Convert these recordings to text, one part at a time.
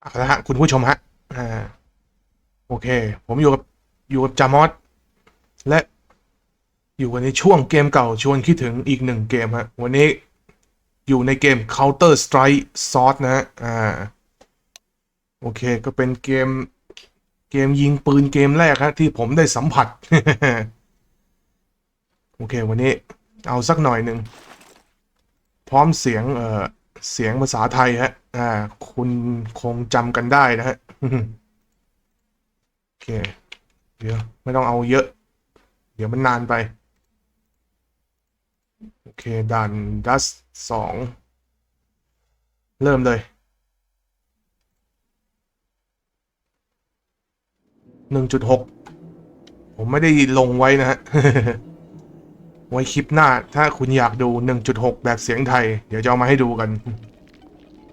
เอาละฮะคุณผู้ชมฮะอ่าโอเค ผมอยู่กับอยู่กับจามอสและอยู่กันในช่วงเกมเก่าชวนคิดถึงอีกหนึ่งเกมฮะวันนี้อยู่ในเกม Counter Strike Source นะฮะอ่าโอเคก็เป็นเกมเกมยิงปืนเกมแรกฮะที่ผมได้สัมผัส โอเค วันนี้เอาสักหน่อยหนึ่ง พร้อมเสียงเอ่อ เสียงภาษาไทยฮะ อ่า คุณคงจำกันได้นะฮะ โอเค เดี๋ยว ไม่ต้องเอาเยอะ เดี๋ยวมันนานไป โอเคด่านดัสสอง เริ่มเลย หนึ่งจุดหก ผมไม่ได้ลงไว้นะฮะ ไว้คลิปหน้า ถ้าคุณอยากดู 1.6 แบบเสียงไทย เดี๋ยวจะเอามาให้ดูกัน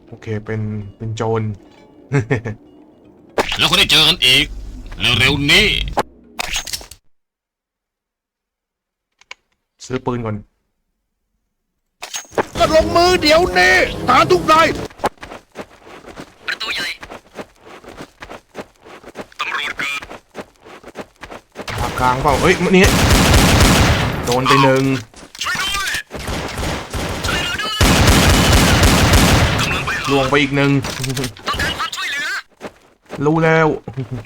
โอเคเป็นเป็นโจร แล้วก็ได้เจอกันอีก เร็วๆนี้ ซื้อปืนก่อน ก็ลงมือเดี๋ยวนี้ทหารทุกนายประตูใหญ่ ตำรวจเกิดมากลางเปล่าเอ้ยนี่ โดนไปหนึ่งช่วยด้วยช่วยเราด้วยกำลังไปหาลวงไปอีกหนึ่งต้องการความช่วยเหลือรู้แล้ว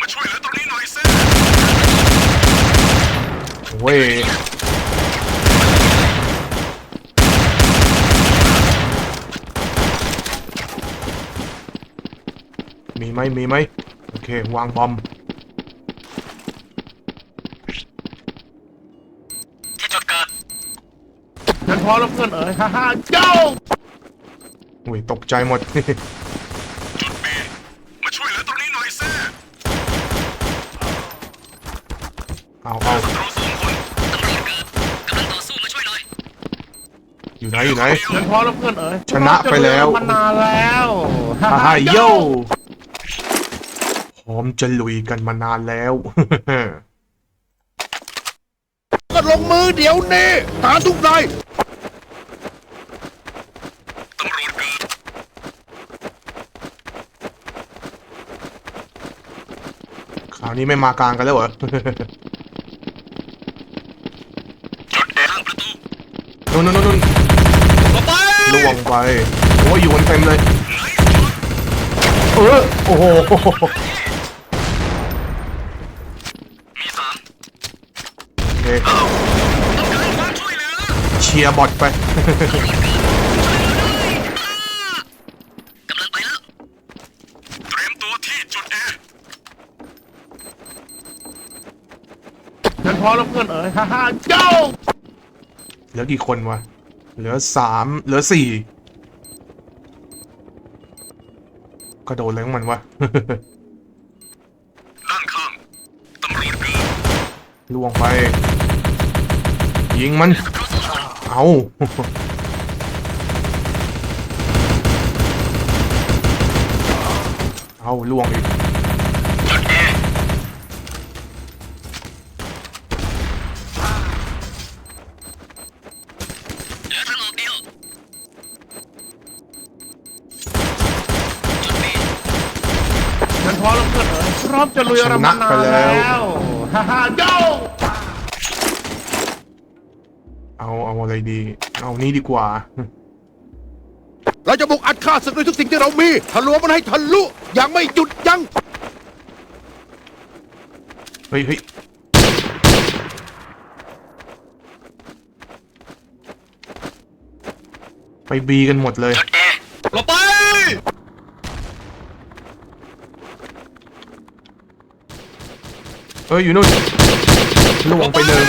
มาช่วยเหลือตรงนี้หน่อยสิเว้ยมีไหมมีไหมโอเควางบอม พอแล้วเพื่อนเอ๋ยฮ่าฮ่าเจ้าอุ้ยตกใจหมด จุดบีมาช่วยเหลือตรงนี้หน่อยสิเอาเอาเราสองคนตำรวจเกิดกำลังต่อสู้มาช่วยหน่อยอยู่ไหนอยู่ไหนฉันพอแล้วเพื่อนเอ๋ยชนะไปแล้วมานานแล้วฮ่าฮ่าฮ่าฮ่าโยเจ้าพร้อมจะลุยกันมานานแล้ว ก็ลงมือเดี๋ยวนี้ทหารทุกนาย ตำรวจเกิด คราวนี้ไม่มากลางกันแล้วเหรอจุดเอข้างประตูนู่นนู่นนู่นมาไปล่วงไปโอ้ยอยู่กันเต็มเลยเออโอ้โหมีสามโอเคต้องการความช่วยเหลือเชียร์บอทไป กำลังไปแล้ว เตรียมตัวที่จุดเอ ฉัน พอแล้วเพื่อนเอ๋ยฮ่าฮ่าเจ้าเหลือกี่คนวะ เหลือสามเหลือสี่กระโดดอะไรของมันวะด้านข้างตำรวจเกิดล่วงไป ยิงมันเราสองคนเอาเอาล่วงอีก จะลุยอะไรมานานชนะไปแล้วแล้วฮ่าฮ่าเจ้าเอาเอาอะไรดี เอานี่ดีกว่า เราจะบุกอัดฆ่าศึกด้วยทุกสิ่งที่เรามีทะลวงมันให้ทะลุอย่างไม่หยุดยั้งเฮ้ยเฮ้ยไปบีกันหมดเลยจุดเอเราไป เฮ้ยอยู่นู่นล่วงไปหนึ่ง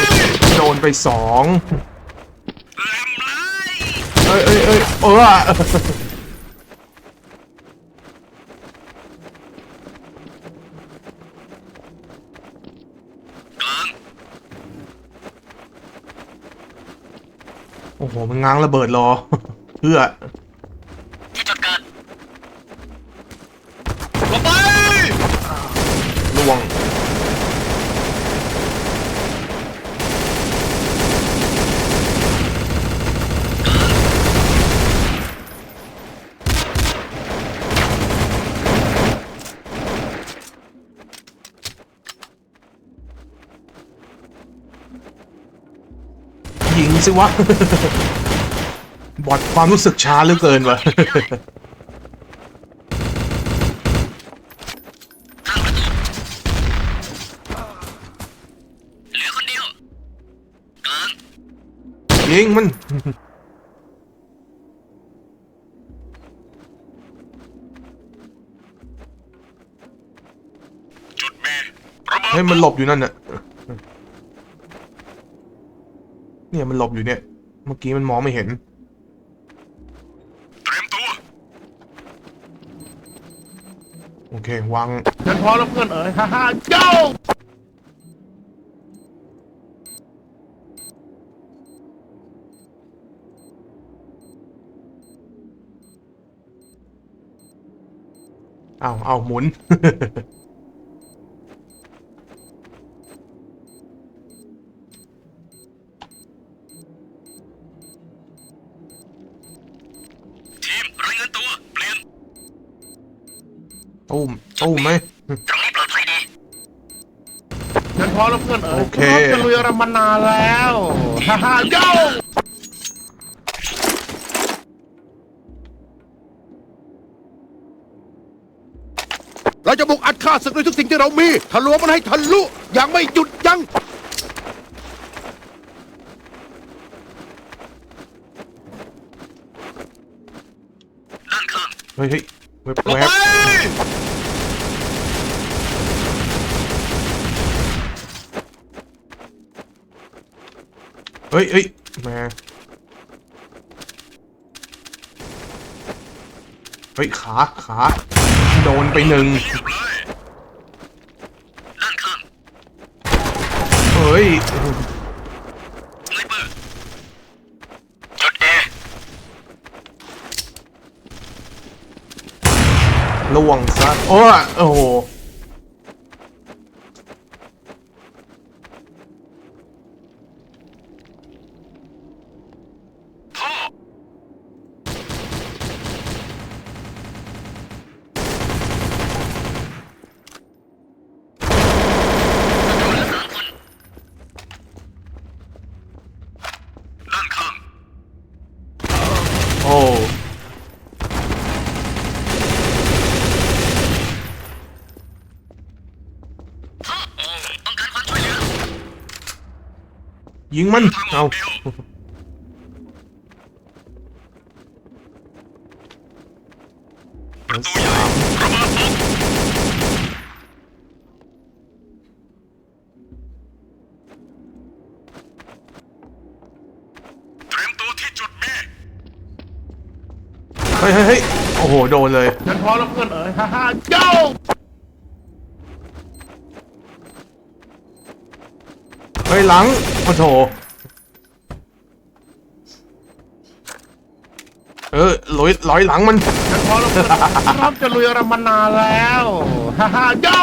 โดนไปสองเอ้ยเอ้ยเอ้ยเอออะโอ้โห มันง้างระเบิดรอ เพื่อ ที่จุดเกิดเราไป ล่วง สิวะ บอดความรู้สึกช้าเหลือเกินวะข้างประตูเหลือคนเดียวกลางยิงมันจุดเบระเบิดเฮ้ยมันหลบอยู่นั่นน่ะ เนี่ยมันหลบอยู่เนี่ย เมื่อกี้มันมองไม่เห็น เตรียมตัว โอเควางฉันพอแล้วเพื่อนเอ๋ยฮ่าฮ่าเจ้าเอาเอาหมุน ทีมรายงานตัว เปลี่ยน ตู้ มตู้มไหมตรงนี้ปลอดภัยดีฉันพอแล้วเพื่อนเอ๋ยโอเคพร้อมจะลุยอะไรมานานแล้วฮ่าฮ่าเจ้าเราจะบุกอัดฆ่าศึกด้วยทุกสิ่งที่เรามีทะลวงมันให้ทะลุอย่างไม่หยุดยั้งด้านข้างเฮ้ยเฮ้ยเว็บหลบแวไป บ เฮ้ยเฮ้ยมาเฮ้ยขาขาโดนไปหนึ่งเรียบร้อยด้านข้างเฮ้ยสไนเปอร์จุดเอล่วงซะโอ้โอ้โห ท่อ ด้านข้าง โอ้ ท่อโอ้ต้องการความช่วยเหลือ ยิงมัน ทางอ เอา อกเดียวประตูใหญ่ระเบิดตกเตรียม ตัวที่จุดเบเฮ้ยเฮ้ยเฮ้ยโอ้โห โดนเลยฉันพอแล้วเพื่อนเอ๋ยฮ่าฮ่าเจ้า เฮ้ย หลังโอ้โถเออลอยลอยหลังมันพอแล้วเพื่อนเอ๋ยพร้อมจะลุยอะไรมานานแล้วฮ่าฮ่าเจ้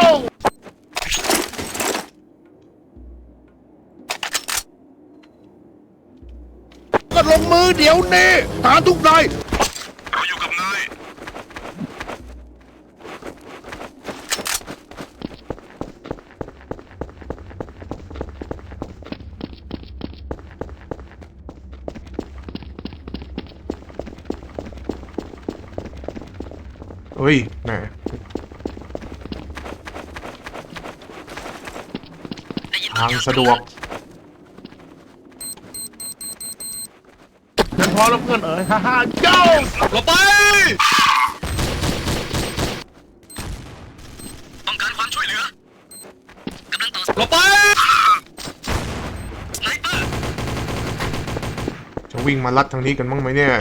ก็ลงมือเดี๋ยวนี้ทหารทุกนาย เราอยู่กับนาย เฮ้ยแหมทางสะดวกฉันพอแล้วเพื่อนเอ๋ยฮ่าฮ่าเจ้าหลบไปต้องการความช่วยเหลือกำลังต่อหลบไปสไนเปอร์จะวิ่งมาลัดทางนี้กันบ้างไหมเนี่ย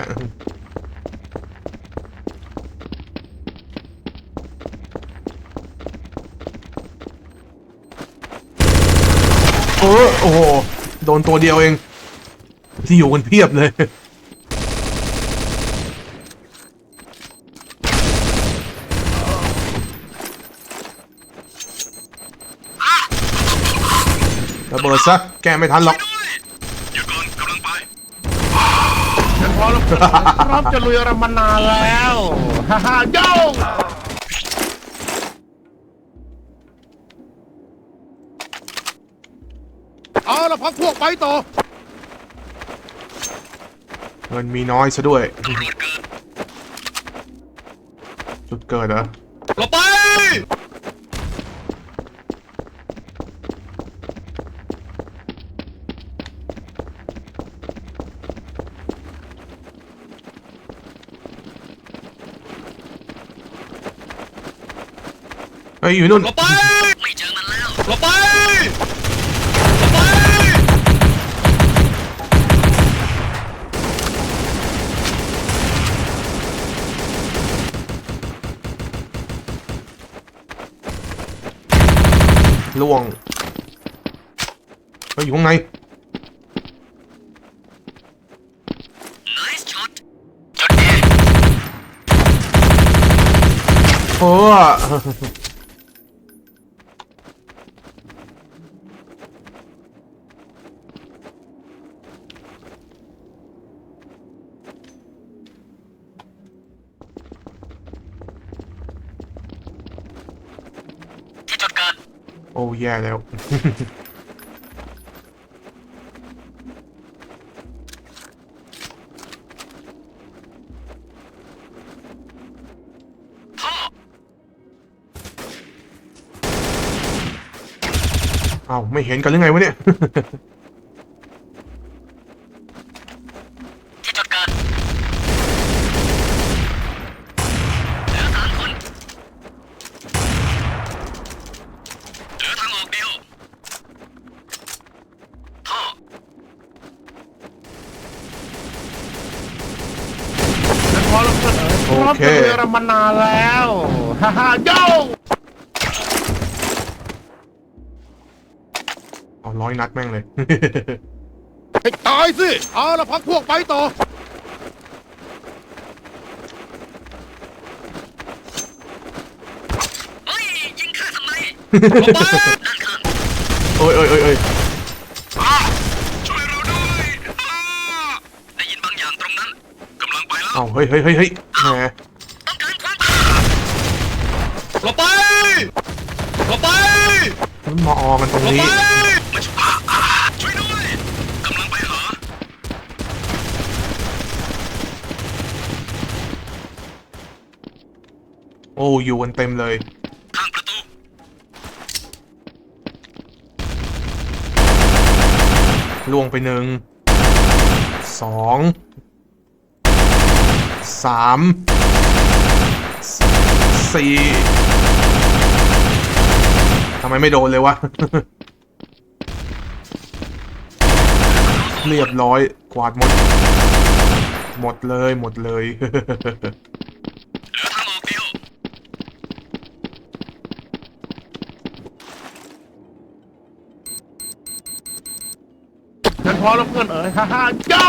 เออโอ้โห โดนตัวเดียวเอง ที่อยู่กันเพียบเลย ระเบิดซะ แกไม่ทันหรอกด้วยหยุดก่อนกำลังไปฉันพร้อมแล้วเพื่อนเอ๋ยพร้อมจะลุยอะไรมานานแล้ว ฮ่าฮ่าเจ้าเอาละพักพวกไปต่อ เงินมีน้อยซะด้วยตำรวจเกิดจุดเกิดเหรอหลบไป เฮ้ยอยู่นู่นหลบไป ไม่เจอมันแล้วหลบไปหลบไป ล่วงเฮ้ยอยู่ข้างใน Nice shot จุดเอโอ้ ที่จุดเกิด โอ้แย่แล้วท่อเอ้าไม่เห็นกันหรือไงวะเนี่ย ที่จุดเกิดเหลือสามคนเหลือทางออกเดียวท่อ พอแล้วเพื่อนเอ๋ย โอเค พร้อ มจะเรือมานานแล้ว ฮ่าฮ่าโย่เอาร้อยนัดแม่งเลย ให้ตายสิ เอาละพักพวกไปต่อ เฮ้ยยิงข้าทำไมหลบไปด้านข้างโอ้ยโอ้ยโอ้ยโอ้ยอ้าวช่วยเราด้วยอ้าวได้ยินบางอย่างตรงนั้นกำลังไปแล้ว เอ้าเฮ้ยเฮ้ยเฮ้ยเฮ้ยแหม หลบไปหลบไปมันมาออกันตรงหลบนี้ไปมาช่วยอ่าช่วยด้วยกำลังไปหาโอ้อยู่กันเต็มเลย ข้างประตูล่วงไปหนึ่งสองสามสสี่ทำไมไม่โดนเลยวะ เรียบร้อย กวาดหมด หมดเลยหมดเลยฉันพอแล้วเพื่อนเอ๋ยฮ่าฮ่าโย่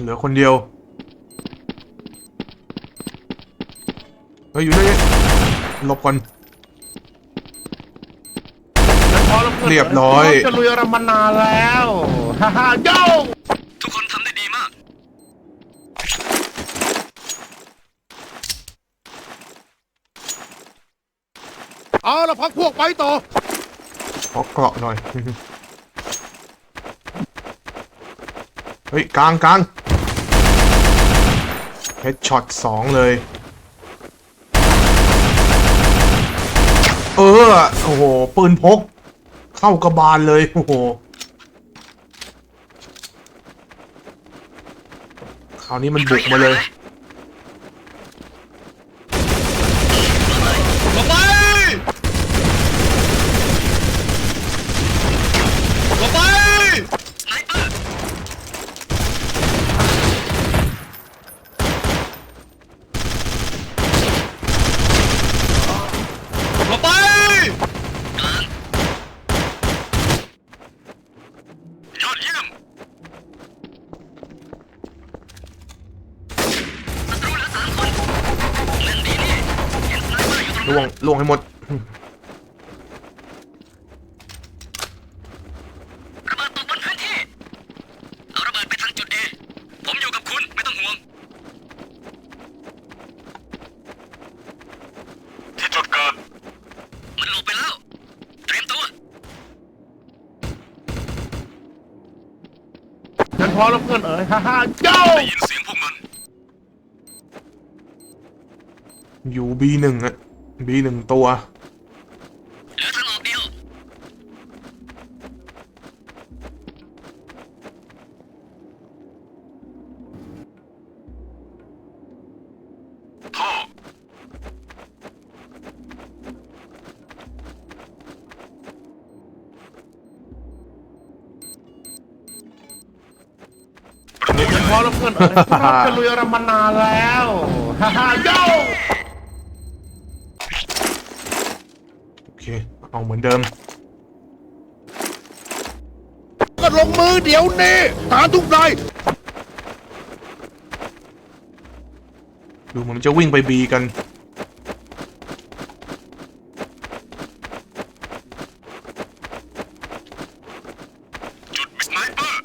เหลือคนเดียว เฮ้ยอยู่นี่หลบก่อนฉันพอแล้วเพื่อน เรียบร้อยพมจะเรือมานานแล้วฮ่าฮ่าโย่ทุกคนทำได้ดีมาก เอาละพักพวกไปต่อขอเกราะหน่อย เฮ้ย กลางกลางเฮดช็อตสองเลย ออโอ้โห ปืนพก เข้ากระบาลเลย โอ้โห คราวนี้มันบุกมาเลย หลบไปหลบไปสไนเปอร์หลบไปกลางยอดเยี่ยมศัตรูเหลือสามคนเล่นดีนี่เห็นสไนเปอร์อยู่ตรง ล่ วนั้งนล่วงให้หมดระเบิดตกบนพื้นที่ เอาระเบิดไปทางจุดเอ ผมอยู่กับคุณ ไม่ต้องห่วง ที่จุดเกิด มันหลบไปแล้ว เตรียมตัวอแล้วเพื่อนเอ๋ยฮ่าฮ่าเจ้าได้ยินเสียงพวกมัน อยู่ B1 อะ B1 ตัวเหลือทางออกเดียวท่อพอแล้วเพื่อนเอ๋ยพร้อมจะลุยอะไรมานานแล้ว ฮ่าฮ่าเจ้าโอ เคเอาเหมือนเดิม ก็ลงมือเดี๋ยวนี้ทหารทุกนายดูเหมือนมันจะวิ่งไป B กัน จุดสไนเปอร์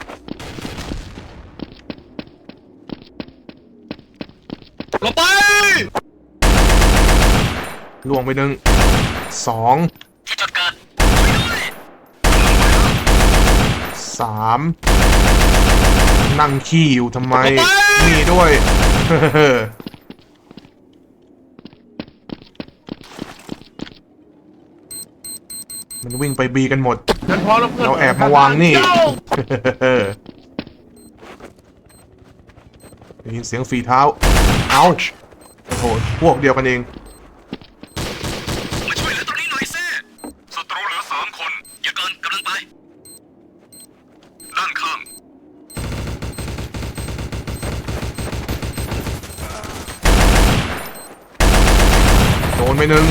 ลงไป ล่วงไปหนึ่ง สองที่จุดเกิดสามนั่งขี้อยู่ทำไม นี่ด้วย มันวิ่งไป B กันหมดฉันพอแล้วเพื่อนเราแอบมาวางนี่เจ้าได้ยินเสียงฝีเท้า เอาโอ้โหพวกเดียวกันเอง มาช่วยเหลือตรงนี้หน่อยสิศัตรูเหลือสามคน อย่าเกินกำลังไป ด้านข้าง โดน ไปหนึ่ง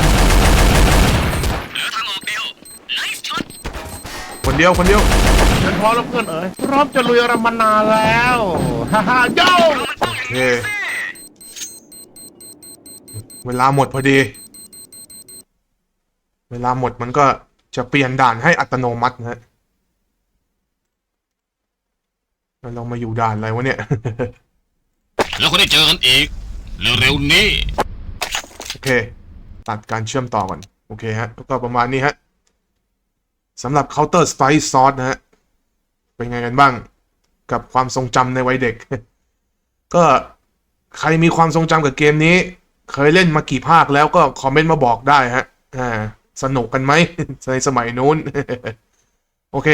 เหลือทางออกเดียว nice shot คนเดียวคนเดียวฉันพอแล้วเพื่อนเอ๋ยพร้อมจะลุยอะไรมานานแล้วฮ่าฮ่าเจ้ามันต้องอย่างโอเคนี้สิเวลาหมดพอดี เวลาหมดมันก็จะเปลี่ยนด่านให้อัตโนมัตินะฮะแล้วเรามาอยู่ด่านอะไรวะเนี่ย แล้วก็ได้เจอกันอีก เร็วๆนี้ โอเค ตัดการเชื่อมต่อก่อน โอเคฮะก็ประมาณนี้ฮะสำหรับ Counter Strike Source นะฮะ เป็นไงกันบ้างกับความทรงจำในวัยเด็ก ก็ใครมีความทรงจำกับเกมนี้ เคยเล่นมากี่ภาคแล้วก็คอมเมนต์มาบอกได้ฮะอ่าสนุกกันไหมในสมัยนู้น โอเค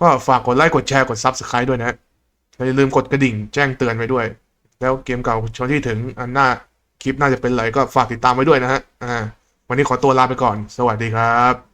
ก็ฝากกดไลค์กดแชร์กด Subscribe ด้วยนะอย่าลืมกดกระดิ่งแจ้งเตือนไว้ด้วย แล้วเกมเก่าชวนที่ถึงอันหน้า คลิปน่าจะเป็นอะไรก็ฝากติดตามไว้ด้วยนะฮะอ่าวันนี้ขอตัวลาไปก่อน สวัสดีครับ